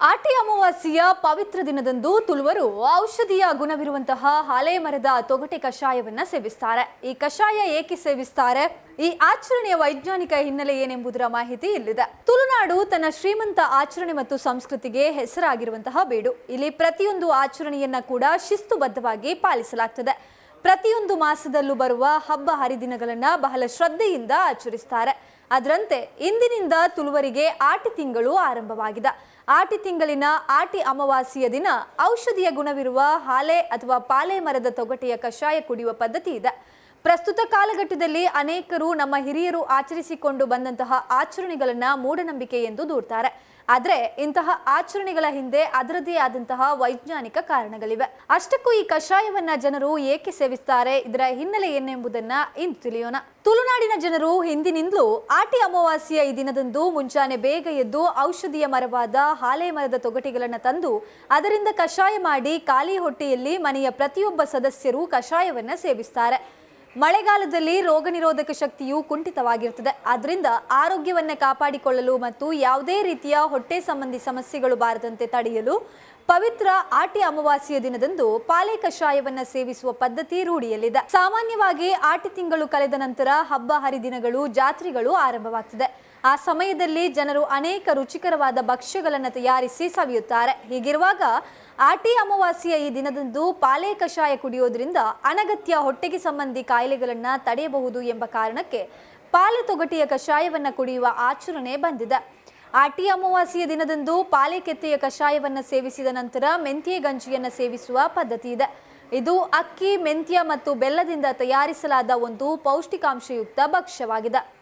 ಆಟಿ ಅಮಾವಾಸ್ಯೆಯ ಪವಿತ್ರ ದಿನದಂದು ತುಳುವರು ಔಷಧಿಯ ಗುಣವಿರುವಂತಹ ಹಾಲೆ ಮರದ ತೊಗಟೆ ಕಷಾಯವನ್ನ ಸೇವಿಸ್ತಾರೆ. ಈ ಕಷಾಯ ಏಕೆ ಸೇವಿಸ್ತಾರೆ? ಈ ಆಚರಣೆಯ ವೈಜ್ಞಾನಿಕ ಹಿನ್ನೆಲೆ ಏನೆಂಬುದರ ಮಾಹಿತಿ ಇಲ್ಲಿದೆ. ತುಳುನಾಡು ತನ್ನ ಶ್ರೀಮಂತ ಆಚರಣೆ ಮತ್ತು ಸಂಸ್ಕೃತಿಗೆ ಹೆಸರಾಗಿರುವಂತಹ ಬೀಡು. ಇಲ್ಲಿ ಪ್ರತಿಯೊಂದು ಆಚರಣೆಯನ್ನ ಕೂಡ ಶಿಸ್ತುಬದ್ಧವಾಗಿ ಪಾಲಿಸಲಾಗ್ತದೆ. ಪ್ರತಿಯೊಂದು ಮಾಸದಲ್ಲೂ ಬರುವ ಹಬ್ಬ ಹರಿದಿನಗಳನ್ನ ಬಹಳ ಶ್ರದ್ಧೆಯಿಂದ ಆಚರಿಸ್ತಾರೆ. ಅದರಂತೆ ಇಂದಿನಿಂದ ತುಳುವರಿಗೆ ಆಟಿ ತಿಂಗಳು ಆರಂಭವಾಗಿದೆ. ಆಟಿ ತಿಂಗಳಿನ ಆಟಿ ಅಮಾವಾಸ್ಯೆಯ ದಿನ ಔಷಧಿಯ ಗುಣವಿರುವ ಹಾಲೆ ಅಥವಾ ಪಾಲೆ ಮರದ ತೊಗಟೆಯ ಕಷಾಯ ಕುಡಿಯುವ ಪದ್ಧತಿ ಇದೆ. ಪ್ರಸ್ತುತ ಕಾಲಘಟ್ಟದಲ್ಲಿ ಅನೇಕರು ನಮ್ಮ ಹಿರಿಯರು ಆಚರಿಸಿಕೊಂಡು ಬಂದಂತಹ ಆಚರಣೆಗಳನ್ನ ಮೂಢನಂಬಿಕೆ ಎಂದು ದೂರ್ತಾರೆ. ಆದ್ರೆ ಇಂತಹ ಆಚರಣೆಗಳ ಹಿಂದೆ ಅದರದೇ ಆದಂತಹ ವೈಜ್ಞಾನಿಕ ಕಾರಣಗಳಿವೆ. ಅಷ್ಟಕ್ಕೂ ಈ ಕಷಾಯವನ್ನ ಜನರು ಏಕೆ ಸೇವಿಸ್ತಾರೆ? ಇದರ ಹಿನ್ನೆಲೆ ಏನೆಂಬುದನ್ನ ಇಂದು ತಿಳಿಯೋಣ. ತುಳುನಾಡಿನ ಜನರು ಹಿಂದಿನಿಂದಲೂ ಆಟಿ ಅಮಾವಾಸ್ಯೆಯ ಈ ದಿನದಂದು ಮುಂಚಾನೆ ಬೇಗ ಎದ್ದು ಔಷಧಿಯ ಮರವಾದ ಹಾಲೆ ಮರದ ತೊಗಟೆಗಳನ್ನು ತಂದು ಅದರಿಂದ ಕಷಾಯ ಮಾಡಿ ಖಾಲಿ ಹೊಟ್ಟೆಯಲ್ಲಿ ಮನೆಯ ಪ್ರತಿಯೊಬ್ಬ ಸದಸ್ಯರು ಕಷಾಯವನ್ನ ಸೇವಿಸ್ತಾರೆ. ಮಳೆಗಾಲದಲ್ಲಿ ರೋಗ ನಿರೋಧಕ ಶಕ್ತಿಯು ಕುಂಠಿತವಾಗಿರುತ್ತದೆ. ಆದ್ದರಿಂದ ಆರೋಗ್ಯವನ್ನ ಕಾಪಾಡಿಕೊಳ್ಳಲು ಮತ್ತು ಯಾವುದೇ ರೀತಿಯ ಹೊಟ್ಟೆ ಸಂಬಂಧಿ ಸಮಸ್ಯೆಗಳು ಬಾರದಂತೆ ತಡೆಯಲು ಪವಿತ್ರ ಆಟಿ ಅಮಾವಾಸ್ಯೆಯ ದಿನದಂದು ಪಾಲೆ ಕಷಾಯವನ್ನು ಸೇವಿಸುವ ಪದ್ಧತಿ ರೂಢಿಯಲ್ಲಿದೆ. ಸಾಮಾನ್ಯವಾಗಿ ಆಟಿ ತಿಂಗಳು ಕಳೆದ ನಂತರ ಹಬ್ಬ ಹರಿದಿನಗಳು ಜಾತ್ರೆಗಳು ಆರಂಭವಾಗ್ತದೆ. ಆ ಸಮಯದಲ್ಲಿ ಜನರು ಅನೇಕ ರುಚಿಕರವಾದ ಭಕ್ಷ್ಯಗಳನ್ನು ತಯಾರಿಸಿ ಸವಿಯುತ್ತಾರೆ. ಹೀಗಿರುವಾಗ ಆಟಿ ಅಮಾವಾಸ್ಯೆಯ ಈ ದಿನದಂದು ಪಾಲೆ ಕಷಾಯ ಕುಡಿಯೋದ್ರಿಂದ ಅನಗತ್ಯ ಹೊಟ್ಟೆಗೆ ಸಂಬಂಧಿ ಕಾಯಿಲೆಗಳನ್ನು ತಡೆಯಬಹುದು ಎಂಬ ಕಾರಣಕ್ಕೆ ಪಾಲೆ ತೊಗಟೆಯ ಕಷಾಯವನ್ನು ಕುಡಿಯುವ ಆಚರಣೆ ಬಂದಿದೆ. ಆಟಿ ಅಮಾವಾಸ್ಯೆಯ ದಿನದಂದು ಪಾಲೆ ಕೆತ್ತೆಯ ಕಷಾಯವನ್ನು ಸೇವಿಸಿದ ನಂತರ ಮೆಂತ್ಯ ಗಂಜಿಯನ್ನು ಸೇವಿಸುವ ಪದ್ಧತಿ ಇದೆ. ಇದು ಅಕ್ಕಿ, ಮೆಂತ್ಯ ಮತ್ತು ಬೆಲ್ಲದಿಂದ ತಯಾರಿಸಲಾದ ಒಂದು ಪೌಷ್ಟಿಕಾಂಶಯುಕ್ತ ಭಕ್ಷ್ಯವಾಗಿದೆ.